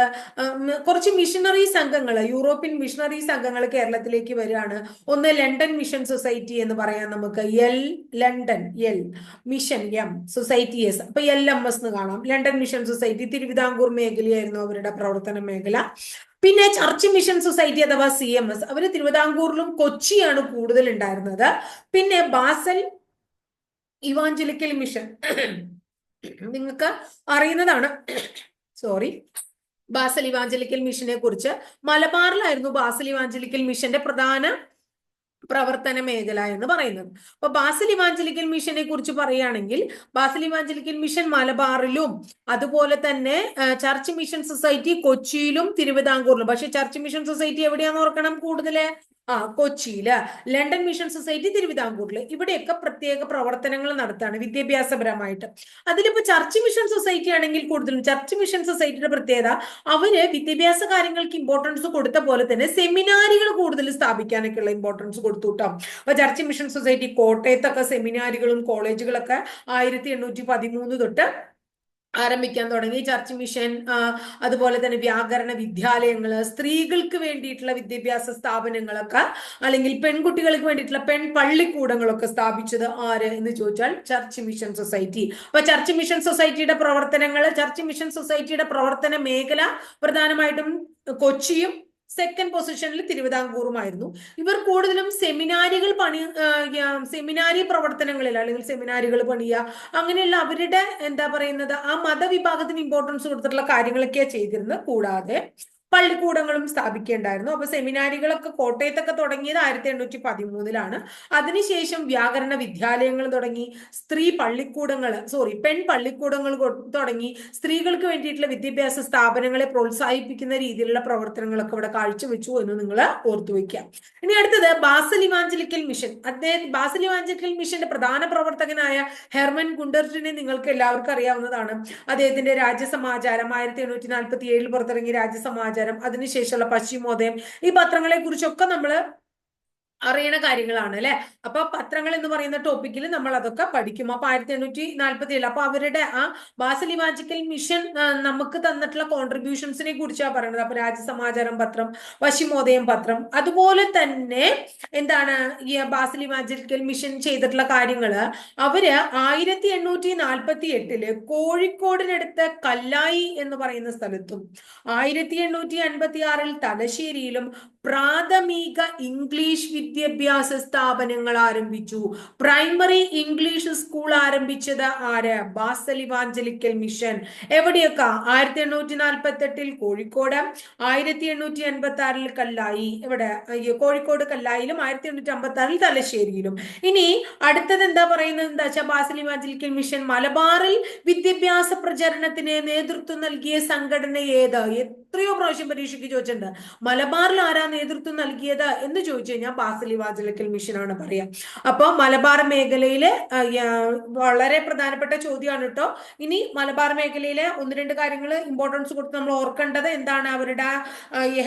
കുറച്ച് മിഷണറി സംഘങ്ങൾ യൂറോപ്യൻ മിഷണറി സംഘങ്ങൾ കേരളത്തിലേക്ക് വരികയാണ്. ഒന്ന് ലണ്ടൻ മിഷൻ സൊസൈറ്റി എന്ന് പറയാം നമുക്ക് L London L mission M society S അപ്പൊ എൽ എം എസ് എന്ന് കാണാം. ലണ്ടൻ മിഷൻ സൊസൈറ്റി തിരുവിതാംകൂർ മേഖലയായിരുന്നു അവരുടെ പ്രവർത്തന മേഖല. പിന്നെ ചർച്ച് മിഷൻ സൊസൈറ്റി അഥവാ സി എം എസ് അവർ തിരുവിതാംകൂറിലും കൊച്ചിയാണ് കൂടുതൽ ഉണ്ടായിരുന്നത് പിന്നെ ബാസൽ ഇവാഞ്ചലിക്കൽ മിഷൻ നിങ്ങൾക്ക് അറിയുന്നതാണ്. സോറി ബാസൽ ഇവാഞ്ചലിക്കൽ മിഷനെ കുറിച്ച്. മലബാറിലായിരുന്നു ബാസൽ ഇവാഞ്ചലിക്കൽ മിഷന്റെ പ്രധാന പ്രവർത്തന മേഖല എന്ന് പറയുന്നത്. അപ്പൊ ബാസൽ ഇവാഞ്ചലിക്കൽ മിഷനെ കുറിച്ച് പറയുകയാണെങ്കിൽ ബാസൽ ഇവാഞ്ചലിക്കൽ മിഷൻ മലബാറിലും അതുപോലെ തന്നെ ചർച്ച് മിഷൻ സൊസൈറ്റി കൊച്ചിയിലും തിരുവിതാംകൂറിലും. പക്ഷെ ചർച്ച് മിഷൻ സൊസൈറ്റി എവിടെയാന്ന് ഓർക്കണം കൂടുതൽ ആ കൊച്ചിയിൽ. ലണ്ടൻ മിഷൻ സൊസൈറ്റി തിരുവിതാംകൂറിൽ. ഇവിടെയൊക്കെ പ്രത്യേക പ്രവർത്തനങ്ങൾ നടത്താണ് വിദ്യാഭ്യാസപരമായിട്ട്. അതിലിപ്പോ ചർച്ച് മിഷൻ സൊസൈറ്റി ആണെങ്കിൽ കൂടുതലും ചർച്ച് മിഷൻ സൊസൈറ്റിയുടെ പ്രത്യേകത അവർ വിദ്യാഭ്യാസ കാര്യങ്ങൾക്ക് ഇമ്പോർട്ടൻസ് കൊടുത്ത പോലെ തന്നെ സെമിനാരികൾ കൂടുതൽ സ്ഥാപിക്കാനൊക്കെ ഉള്ള ഇമ്പോർട്ടൻസ് കൊടുത്തു കേട്ടോ അപ്പൊ ചർച്ച് മിഷൻ സൊസൈറ്റി കോട്ടയത്തൊക്കെ സെമിനാരികളും കോളേജുകളൊക്കെ ആയിരത്തി എണ്ണൂറ്റി പതിമൂന്ന് തൊട്ട് ആരംഭിക്കാൻ തുടങ്ങി. ചർച്ച് മിഷൻ അതുപോലെ തന്നെ വ്യാകരണ വിദ്യാലയങ്ങൾ സ്ത്രീകൾക്ക് വേണ്ടിയിട്ടുള്ള വിദ്യാഭ്യാസ സ്ഥാപനങ്ങളൊക്കെ അല്ലെങ്കിൽ പെൺകുട്ടികൾക്ക് വേണ്ടിയിട്ടുള്ള പെൺ പള്ളിക്കൂടങ്ങളൊക്കെ സ്ഥാപിച്ചത് ആര് എന്ന് ചോദിച്ചാൽ ചർച്ച് മിഷൻ സൊസൈറ്റി. അപ്പൊ ചർച്ച് മിഷൻ സൊസൈറ്റിയുടെ പ്രവർത്തനങ്ങൾ ചർച്ച് മിഷൻ സൊസൈറ്റിയുടെ പ്രവർത്തന മേഖല പ്രധാനമായിട്ടും കൊച്ചിയും സെക്കൻഡ് പൊസിഷനിൽ തിരുവിതാംകൂറുമായിരുന്നു. ഇവർ കൂടുതലും സെമിനാരികൾ പണി സെമിനാരി പ്രവർത്തനങ്ങളിൽ അല്ലെങ്കിൽ സെമിനാരികൾ പണിയുക അങ്ങനെയുള്ള അവരുടെ എന്താ പറയുന്നത് ആ മതവിഭാഗത്തിന് ഇമ്പോർട്ടൻസ് കൊടുത്തിട്ടുള്ള കാര്യങ്ങളൊക്കെയാണ് ചെയ്തിരുന്നത്. കൂടാതെ പള്ളിക്കൂടങ്ങളും സ്ഥാപിക്കേണ്ടായിരുന്നു. അപ്പൊ സെമിനാരികളൊക്കെ കോട്ടയത്തൊക്കെ തുടങ്ങിയത് ആയിരത്തി എണ്ണൂറ്റി പതിമൂന്നിലാണ് അതിനുശേഷം വ്യാകരണ വിദ്യാലയങ്ങൾ തുടങ്ങി സ്ത്രീ പള്ളിക്കൂടങ്ങൾ സോറി പെൺ പള്ളിക്കൂടങ്ങൾ തുടങ്ങി സ്ത്രീകൾക്ക് വേണ്ടിയിട്ടുള്ള വിദ്യാഭ്യാസ സ്ഥാപനങ്ങളെ പ്രോത്സാഹിപ്പിക്കുന്ന രീതിയിലുള്ള പ്രവർത്തനങ്ങളൊക്കെ ഇവിടെ കാഴ്ചവെച്ചു എന്ന് നിങ്ങൾ ഓർത്തു വയ്ക്കുക. ഇനി അടുത്തത് ബാസൽ ഇവാഞ്ചലിക്കൽ മിഷൻ. അദ്ദേഹം ബാസൽ ഇവാഞ്ചലിക്കൽ മിഷന്റെ പ്രധാന പ്രവർത്തകനായ ഹെർമൻ ഗുണ്ടർട്ടിനെ നിങ്ങൾക്ക് എല്ലാവർക്കും അറിയാവുന്നതാണ്. അദ്ദേഹത്തിന്റെ രാജ്യസമാചാരം ആയിരത്തി എണ്ണൂറ്റി നാൽപ്പത്തി ഏഴിൽ പുറത്തിറങ്ങിയ രാജ്യസമാചാരം അതിനുശേഷമുള്ള പശ്ചിമോദയം ഈ പത്രങ്ങളെ കുറിച്ചൊക്കെ നമ്മൾ അറിയണ കാര്യങ്ങളാണ് അല്ലെ? അപ്പൊ പത്രങ്ങൾ എന്ന് പറയുന്ന ടോപ്പിക്കിൽ നമ്മൾ അതൊക്കെ പഠിക്കും. അപ്പൊ ആയിരത്തി എണ്ണൂറ്റി നാല്പത്തി ഏഴ് അപ്പൊ അവരുടെ ആ ബാസലിവാജിക്കൽ മിഷൻ നമുക്ക് തന്നിട്ടുള്ള കോൺട്രിബ്യൂഷൻസിനെ കുറിച്ചാണ് പറയുന്നത് അപ്പൊ രാജ്യസമാചാരം പത്രം വശിമോദയം പത്രം അതുപോലെ തന്നെ എന്താണ് ഈ ബാസലിവാജിക്കൽ മിഷൻ ചെയ്തിട്ടുള്ള കാര്യങ്ങൾ അവർ ആയിരത്തി എണ്ണൂറ്റി നാൽപ്പത്തി എട്ടിൽ കോഴിക്കോടിനടുത്ത് കല്ലായി എന്ന് പറയുന്ന സ്ഥലത്തും ആയിരത്തി എണ്ണൂറ്റി അൻപത്തി ആറിൽ തലശ്ശേരിയിലും പ്രാഥമിക ഇംഗ്ലീഷ് വിദ്യാഭ്യാസ സ്ഥാപനങ്ങൾ ആരംഭിച്ചു. പ്രൈമറി ഇംഗ്ലീഷ് സ്കൂൾ ആരംഭിച്ചത് ആര്? ബാസലിവാഞ്ചലിക്കൽ മിഷൻ എവിടെയൊക്കെ? ആയിരത്തി എണ്ണൂറ്റി നാൽപ്പത്തി എട്ടിൽ കോഴിക്കോട് ആയിരത്തി എണ്ണൂറ്റി എൺപത്തി ആറിൽ കല്ലായി. എവിടെ? കോഴിക്കോട് കല്ലായിലും ആയിരത്തി എണ്ണൂറ്റി അമ്പത്തി ആറിൽ തലശ്ശേരിയിലും. ഇനി അടുത്തത് എന്താ പറയുന്നത്? എന്താ വെച്ചാൽ ബാസലിവാഞ്ചലിക്കൽ മിഷൻ മലബാറിൽ വിദ്യാഭ്യാസ പ്രചരണത്തിന് നേതൃത്വം നൽകിയ സംഘടന ഏത്? എത്രയോ പ്രാവശ്യം പരീക്ഷയ്ക്ക് ചോദിച്ചിട്ടുണ്ട് മലബാറിൽ ആരാ നേതൃത്വം നൽകിയത് എന്ന് ചോദിച്ചു കഴിഞ്ഞാൽ ബാസലി വാചലക്കൽ മിഷനാണ് പറയാ അപ്പൊ മലബാർ മേഖലയിലെ വളരെ പ്രധാനപ്പെട്ട ചോദ്യമാണ് കേട്ടോ. ഇനി മലബാർ മേഖലയിലെ ഒന്ന് രണ്ട് കാര്യങ്ങൾ ഇമ്പോർട്ടൻസ് കൊടുത്ത് നമ്മൾ ഓർക്കേണ്ടത് എന്താണ്? അവരുടെ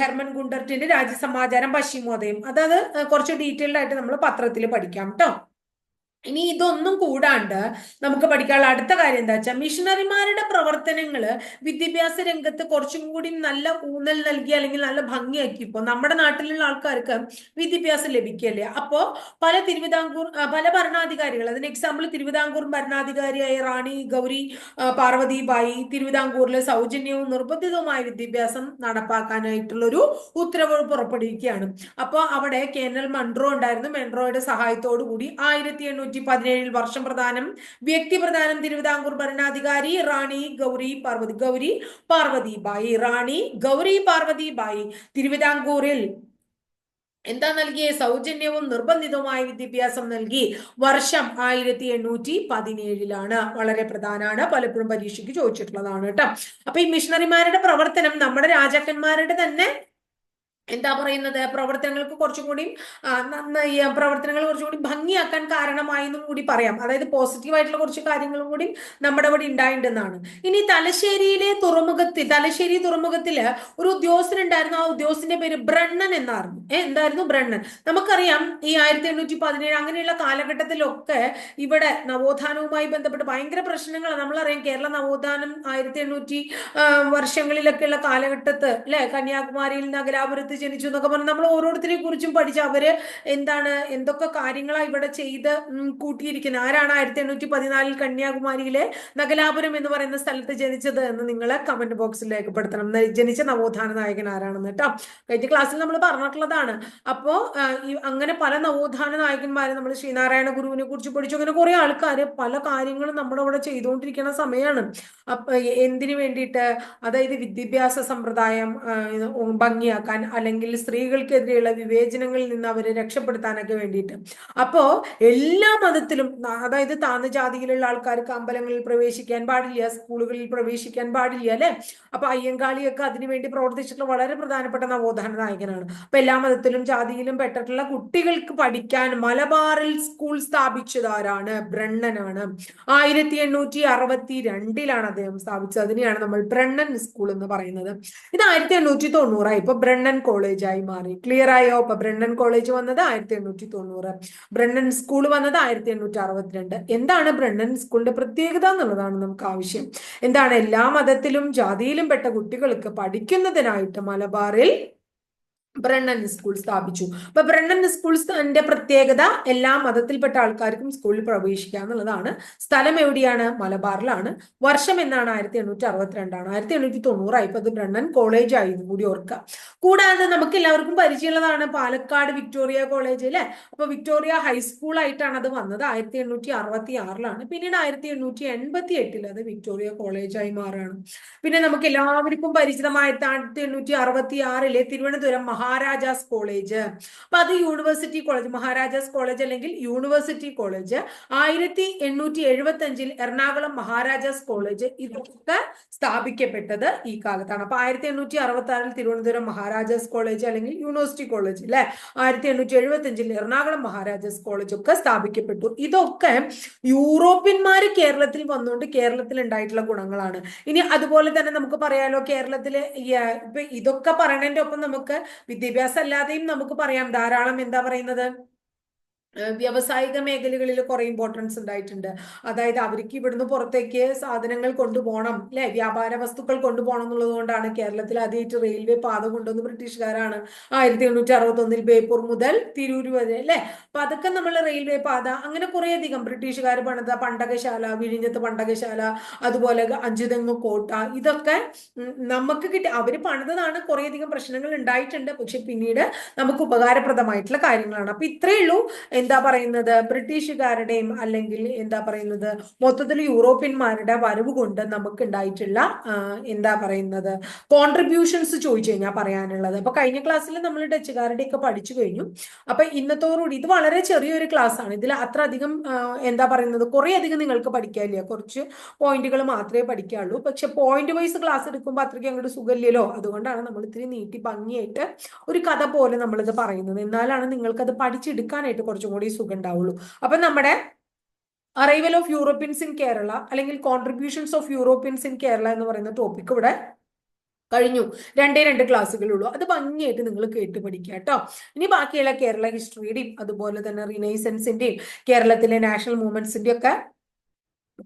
ഹെർമൻ ഗുണ്ടർട്ടിന്റെ രാജ്യസമാചാരം പശ്ചിമോദയം. അതായത് കുറച്ച് ഡീറ്റെയിൽഡ് ആയിട്ട് നമ്മൾ പത്രത്തിൽ പഠിക്കാം കേട്ടോ. ഇനി ഇതൊന്നും കൂടാണ്ട് നമുക്ക് പഠിക്കാനുള്ള അടുത്ത കാര്യം എന്താ വെച്ചാൽ മിഷണറിമാരുടെ പ്രവർത്തനങ്ങൾ വിദ്യാഭ്യാസ രംഗത്ത് കുറച്ചും കൂടി നല്ല ഊന്നൽ നൽകി അല്ലെങ്കിൽ നല്ല ഭംഗിയാക്കി. ഇപ്പോൾ നമ്മുടെ നാട്ടിലുള്ള ആൾക്കാർക്ക് വിദ്യാഭ്യാസം ലഭിക്കല്ലേ അപ്പോൾ പല തിരുവിതാംകൂർ പല ഭരണാധികാരികൾ അതിന് എക്സാമ്പിൾ തിരുവിതാംകൂർ ഭരണാധികാരിയായ റാണി ഗൗരി പാർവതി ബായി തിരുവിതാംകൂറിലെ സൗജന്യവും നിർബന്ധിതവുമായ വിദ്യാഭ്യാസം നടപ്പാക്കാനായിട്ടുള്ളൊരു ഉത്തരവ് പുറപ്പെടുവിക്കുകയാണ്. അപ്പോൾ അവിടെ കേനൽ മൺട്രോ ഉണ്ടായിരുന്നു. മെൺട്രോയുടെ സഹായത്തോടു കൂടി ആയിരത്തി എണ്ണൂറ്റി പതിനേഴിൽ വർഷം പ്രധാനം വ്യക്തി പ്രധാനം തിരുവിതാംകൂർ ഭരണാധികാരി റാണി ഗൗരി പാർവതി ഗൗരി പാർവതി ബായി. റാണി ഗൗരി പാർവതി ബായി. തിരുവിതാംകൂറിൽ എന്താ നൽകിയ? സൗജന്യവും നിർബന്ധിതവുമായ വിദ്യാഭ്യാസം നൽകി. വർഷം ആയിരത്തി എണ്ണൂറ്റി പതിനേഴിലാണ് വളരെ പ്രധാനമാണ്. പലപ്പോഴും പരീക്ഷയ്ക്ക് ചോദിച്ചിട്ടുള്ളതാണ് കേട്ടോ. അപ്പൊ ഈ മിഷണറിമാരുടെ പ്രവർത്തനം നമ്മുടെ രാജാക്കന്മാരുടെ തന്നെ എന്താ പറയുന്നത്? പ്രവർത്തനങ്ങൾക്ക് കുറച്ചും കൂടി നന്നായി പ്രവർത്തനങ്ങൾ കുറച്ചും കൂടി ഭംഗിയാക്കാൻ കാരണമായി എന്നും കൂടി പറയാം. അതായത് പോസിറ്റീവായിട്ടുള്ള കുറച്ച് കാര്യങ്ങളും കൂടി നമ്മുടെ ഇവിടെ ഉണ്ടായിട്ടുണ്ടെന്നാണ് ഇനി തലശ്ശേരിയിലെ തുറമുഖത്തിൽ തലശ്ശേരി തുറമുഖത്തിൽ ഒരു ഉദ്യോഗസ്ഥൻ ഉണ്ടായിരുന്നു ആ ഉദ്യോഗസ്ഥന്റെ പേര് ബ്രണ്ണൻ എന്നായിരുന്നു. ഏഹ് എന്തായിരുന്നു ബ്രണ്ണൻ? നമുക്കറിയാം ഈ ആയിരത്തി എണ്ണൂറ്റി പതിനേഴ് അങ്ങനെയുള്ള കാലഘട്ടത്തിലൊക്കെ ഇവിടെ നവോത്ഥാനവുമായി ബന്ധപ്പെട്ട് ഭയങ്കര പ്രശ്നങ്ങളാണ്. നമ്മളറിയാം കേരള നവോത്ഥാനം ആയിരത്തി എണ്ണൂറ്റി വർഷങ്ങളിലൊക്കെയുള്ള കാലഘട്ടത്ത് അല്ലെ? കന്യാകുമാരിയിൽ നഗരാപുരത്ത് ജനിച്ചു എന്നൊക്കെ പറഞ്ഞ് നമ്മൾ ഓരോരുത്തരെ കുറിച്ചും പഠിച്ച് അവർ എന്താണ് എന്തൊക്കെ കാര്യങ്ങളാണ് ഇവിടെ ചെയ്ത് കൂട്ടിയിരിക്കുന്നത്. ആരാണ് ആയിരത്തി എണ്ണൂറ്റി പതിനാലിൽ കന്യാകുമാരിയിലെ നഗലാപുരം എന്ന് പറയുന്ന സ്ഥലത്ത് ജനിച്ചത് എന്ന് നിങ്ങൾ കമന്റ് ബോക്സിൽ രേഖപ്പെടുത്തണം. ജനിച്ച നവോത്ഥാന നായകൻ ആരാണെന്ന് കേട്ടോ? കഴിഞ്ഞ ക്ലാസ്സിൽ നമ്മൾ പറഞ്ഞിട്ടുള്ളതാണ്. അപ്പോ അങ്ങനെ പല നവോത്ഥാന നായകന്മാരെ നമ്മൾ ശ്രീനാരായണ ഗുരുവിനെ കുറിച്ച് പഠിച്ചു. അങ്ങനെ കുറെ ആൾക്കാർ പല കാര്യങ്ങളും നമ്മുടെ അവിടെ ചെയ്തുകൊണ്ടിരിക്കുന്ന സമയമാണ് അപ്പൊ എന്തിനു വേണ്ടിയിട്ട്? അതായത് വിദ്യാഭ്യാസ സമ്പ്രദായം ഭംഗിയാക്കാൻ അല്ലെങ്കിൽ സ്ത്രീകൾക്കെതിരെയുള്ള വിവേചനങ്ങളിൽ നിന്ന് അവരെ രക്ഷപ്പെടുത്താനൊക്കെ വേണ്ടിയിട്ട്. അപ്പോ എല്ലാ മതത്തിലും അതായത് താന്ന ജാതിയിലുള്ള ആൾക്കാർക്ക് അമ്പലങ്ങളിൽ പ്രവേശിക്കാൻ പാടില്ല സ്കൂളുകളിൽ പ്രവേശിക്കാൻ പാടില്ല അല്ലെ? അപ്പൊ അയ്യങ്കാളിയൊക്കെ അതിനുവേണ്ടി പ്രവർത്തിച്ചിട്ടുള്ള വളരെ പ്രധാനപ്പെട്ട നവോത്ഥാന നായകനാണ്. അപ്പൊ എല്ലാ മതത്തിലും ജാതിയിലും പെട്ടിട്ടുള്ള കുട്ടികൾക്ക് പഠിക്കാൻ മലബാറിൽ സ്കൂൾ സ്ഥാപിച്ചതാരാണ്? ബ്രണ്ണനാണ്. ആയിരത്തി എണ്ണൂറ്റി അറുപത്തി രണ്ടിലാണ് അദ്ദേഹം സ്ഥാപിച്ചത്. അതിനെയാണ് നമ്മൾ ബ്രണ്ണൻ സ്കൂൾ എന്ന് പറയുന്നത്. ഇത് ആയിരത്തി എണ്ണൂറ്റി തൊണ്ണൂറായി ഇപ്പൊ ബ്രണ്ണൻ കോളേജായി മാറി. ക്ലിയർ ആയോ? അപ്പൊ ബ്രണ്ണൻ കോളേജ് വന്നത് ആയിരത്തി എണ്ണൂറ്റി തൊണ്ണൂറ് ബ്രണ്ണൻ സ്കൂൾ വന്നത് ആയിരത്തി എണ്ണൂറ്റി അറുപത്തിരണ്ട് എന്താണ് ബ്രണ്ണൻ സ്കൂളിന്റെ പ്രത്യേകത എന്നുള്ളതാണ് നമുക്ക് ആവശ്യം. എന്താണ് എല്ലാ മതത്തിലും ജാതിയിലും പെട്ട കുട്ടികൾക്ക് പഠിക്കുന്നതിനായിട്ട് മലബാറിൽ ബ്രണ്ണൻ സ്കൂൾ സ്ഥാപിച്ചു. അപ്പൊ ബ്രണ്ണൻ സ്കൂൾ തന്റെ പ്രത്യേകത എല്ലാ മതത്തിൽപ്പെട്ട ആൾക്കാർക്കും സ്കൂളിൽ പ്രവേശിക്കുക എന്നുള്ളതാണ്. സ്ഥലം എവിടെയാണ്? മലബാറിലാണ്. വർഷം എന്നാണ് ആയിരത്തി എണ്ണൂറ്റി അറുപത്തിരണ്ടാണ് ആയിരത്തി എണ്ണൂറ്റി തൊണ്ണൂറായിപ്പോ അത് ബ്രണ്ണൻ കോളേജ് ആയിരുന്നു കൂടി ഓർക്കുക. കൂടാതെ നമുക്ക് എല്ലാവർക്കും പരിചയമുള്ളതാണ് പാലക്കാട് വിക്ടോറിയ കോളേജ് അല്ലെ? അപ്പൊ വിക്ടോറിയ ഹൈസ്കൂൾ ആയിട്ടാണ് അത് വന്നത്. ആയിരത്തി എണ്ണൂറ്റി അറുപത്തി ആറിലാണ് പിന്നീട് ആയിരത്തി എണ്ണൂറ്റി എൺപത്തി എട്ടിൽ അത് വിക്ടോറിയ കോളേജായി മാറുകയാണ്. പിന്നെ നമുക്ക് എല്ലാവർക്കും പരിചിതമായിട്ട് ആയിരത്തി എണ്ണൂറ്റി അറുപത്തി ആറിലെ തിരുവനന്തപുരം മഹാരാജാസ് കോളേജ്. അപ്പൊ അത് യൂണിവേഴ്സിറ്റി കോളേജ് മഹാരാജാസ് കോളേജ് അല്ലെങ്കിൽ യൂണിവേഴ്സിറ്റി കോളേജ്. ആയിരത്തി എണ്ണൂറ്റി എഴുപത്തി അഞ്ചിൽ എറണാകുളം മഹാരാജാസ് കോളേജ് ഇതൊക്കെ സ്ഥാപിക്കപ്പെട്ടത് ഈ കാലത്താണ്. അപ്പൊ ആയിരത്തി എണ്ണൂറ്റി അറുപത്തി ആറിൽ തിരുവനന്തപുരം മഹാരാജാസ് കോളേജ് അല്ലെങ്കിൽ യൂണിവേഴ്സിറ്റി കോളേജ് അല്ലെ? ആയിരത്തി എണ്ണൂറ്റി എഴുപത്തി അഞ്ചിൽ എറണാകുളം മഹാരാജാസ് കോളേജ് ഒക്കെ സ്ഥാപിക്കപ്പെട്ടു. ഇതൊക്കെ യൂറോപ്യന്മാര് കേരളത്തിൽ വന്നുകൊണ്ട് കേരളത്തിൽ ഉണ്ടായിട്ടുള്ള ഗുണങ്ങളാണ്. ഇനി അതുപോലെ തന്നെ നമുക്ക് പറയാലോ കേരളത്തിലെ ഇപ്പൊ ഇതൊക്കെ പറയണതിന്റെ ഒപ്പം നമുക്ക് വിദ്യാഭ്യാസം അല്ലാതെയും നമുക്ക് പറയാം. ധാരാളം എന്താ പറയുന്നത്? വ്യാവസായിക മേഖലകളിൽ കുറെ ഇമ്പോർട്ടൻസ് ഉണ്ടായിട്ടുണ്ട്. അതായത് അവർക്ക് ഇവിടുന്ന് പുറത്തേക്ക് സാധനങ്ങൾ കൊണ്ടുപോകണം അല്ലെ വ്യാപാര വസ്തുക്കൾ കൊണ്ടുപോകണം എന്നുള്ളത് കൊണ്ടാണ് കേരളത്തിൽ ആദ്യമായിട്ട് റെയിൽവേ പാത കൊണ്ടുവന്ന് ബ്രിട്ടീഷുകാരാണ് ആയിരത്തി എണ്ണൂറ്റി അറുപത്തി ഒന്നിൽ ബേപ്പൂർ മുതൽ തിരൂർ വരെ അല്ലെ അപ്പൊ അതൊക്കെ നമ്മൾ റെയിൽവേ പാത അങ്ങനെ കുറെ അധികം ബ്രിട്ടീഷുകാർ പണിത പണ്ടകശാല വിഴിഞ്ഞത്ത് പണ്ടകശാല അതുപോലെ അഞ്ചുതെങ്ങ് കോട്ട ഇതൊക്കെ നമുക്ക് കിട്ടി. അവർ പണിതതാണ് കുറെ അധികം പ്രശ്നങ്ങൾ ഉണ്ടായിട്ടുണ്ട്. പക്ഷെ പിന്നീട് നമുക്ക് ഉപകാരപ്രദമായിട്ടുള്ള കാര്യങ്ങളാണ്. അപ്പൊ ഇത്രയേ ഉള്ളൂ. എന്താ പറയുന്നത്? ബ്രിട്ടീഷുകാരുടെയും അല്ലെങ്കിൽ എന്താ പറയുന്നത്? മൊത്തത്തിൽ യൂറോപ്യന്മാരുടെ വരവ് കൊണ്ട് നമുക്ക് ഉണ്ടായിട്ടുള്ള എന്താ പറയുന്നത്? കോൺട്രിബ്യൂഷൻസ് ചോദിച്ചു കഴിഞ്ഞാൽ പറയാനുള്ളത്. അപ്പൊ കഴിഞ്ഞ ക്ലാസ്സിൽ നമ്മൾ ഡച്ചുകാരുടെ ഒക്കെ പഠിച്ചു കഴിഞ്ഞു. അപ്പൊ ഇന്നത്തോടുകൂടി ഇത് വളരെ ചെറിയൊരു ക്ലാസ് ആണ്. ഇതിൽ അത്ര അധികം എന്താ പറയുന്നത്? കുറെ അധികം നിങ്ങൾക്ക് പഠിക്കാനില്ല. കുറച്ച് പോയിന്റുകൾ മാത്രമേ പഠിക്കാനുള്ളൂ. പക്ഷെ പോയിന്റ് വൈസ് ക്ലാസ് എടുക്കുമ്പോൾ അത്രയ്ക്ക് അങ്ങോട്ട് സുഖമില്ലല്ലോ. അതുകൊണ്ടാണ് നമ്മൾ ഇത്തിരി നീട്ടി ഭംഗിയായിട്ട് ഒരു കഥ പോലെ നമ്മളിത് പറയുന്നത്. എന്നാലാണ് നിങ്ങൾക്ക് അത് പഠിച്ചെടുക്കാനായിട്ട് കുറച്ചും കൂടി സുഖം ഉണ്ടാവുള്ളൂ അപ്പൊ നമ്മുടെ arrival of Europeans in Kerala അല്ലെങ്കിൽ contributions of Europeans in Kerala എന്ന് പറയുന്ന ടോപ്പിക് ഇവിടെ കഴിഞ്ഞു. രണ്ടേ രണ്ട് ക്ലാസ്സുകളുള്ളൂ അത് ഭംഗിയായിട്ട് നിങ്ങൾ കേട്ട് പഠിക്കുക കേട്ടോ. ഇനി ബാക്കിയുള്ള കേരള ഹിസ്റ്ററിയുടെയും അതുപോലെ തന്നെ റിനൈസൻസിന്റെയും കേരളത്തിലെ നാഷണൽ മൂവ്മെന്റ്സിന്റെ ഒക്കെ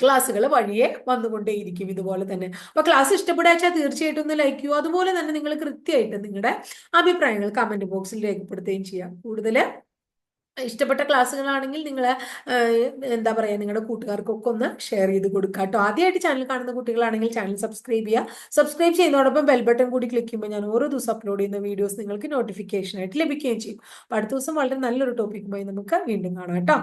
ക്ലാസ്സുകൾ വഴിയെ വന്നുകൊണ്ടേയിരിക്കും ഇതുപോലെ തന്നെ. അപ്പൊ ക്ലാസ് ഇഷ്ടപ്പെടാച്ചാൽ തീർച്ചയായിട്ടും ഒന്ന് ലൈക്ക് ചെയ്യുക. അതുപോലെ തന്നെ നിങ്ങൾ കൃത്യമായിട്ട് നിങ്ങളുടെ അഭിപ്രായങ്ങൾ കമന്റ് ബോക്സിൽ രേഖപ്പെടുത്തുകയും ചെയ്യാം. കൂടുതൽ ഇഷ്ടപ്പെട്ട ക്ലാസ്സുകളാണെങ്കിൽ നിങ്ങൾ എന്താ പറയുക നിങ്ങളുടെ കൂട്ടുകാർക്കൊക്കെ ഒന്ന് ഷെയർ ചെയ്ത് കൊടുക്കുക കേട്ടോ ആദ്യമായിട്ട് ചാനൽ കാണുന്ന കുട്ടികളാണെങ്കിൽ ചാനൽ സബ്സ്ക്രൈബ് ചെയ്യുക സബ്സ്ക്രൈബ് ചെയ്യുന്നതോടൊപ്പം ബെൽ ബട്ടൺ കൂടി ക്ലിക്ക് ചെയ്യുമ്പോൾ ഞാൻ ഓരോ ദിവസം അപ്ലോഡ് ചെയ്യുന്ന വീഡിയോസ് നിങ്ങൾക്ക് നോട്ടിഫിക്കേഷൻ ആയിട്ട് ലഭിക്കുകയും ചെയ്യും. അപ്പോൾ അടുത്ത ദിവസം വളരെ നല്ലൊരു ടോപ്പിക്കുമായി നമുക്ക് വീണ്ടും കാണാം കേട്ടോ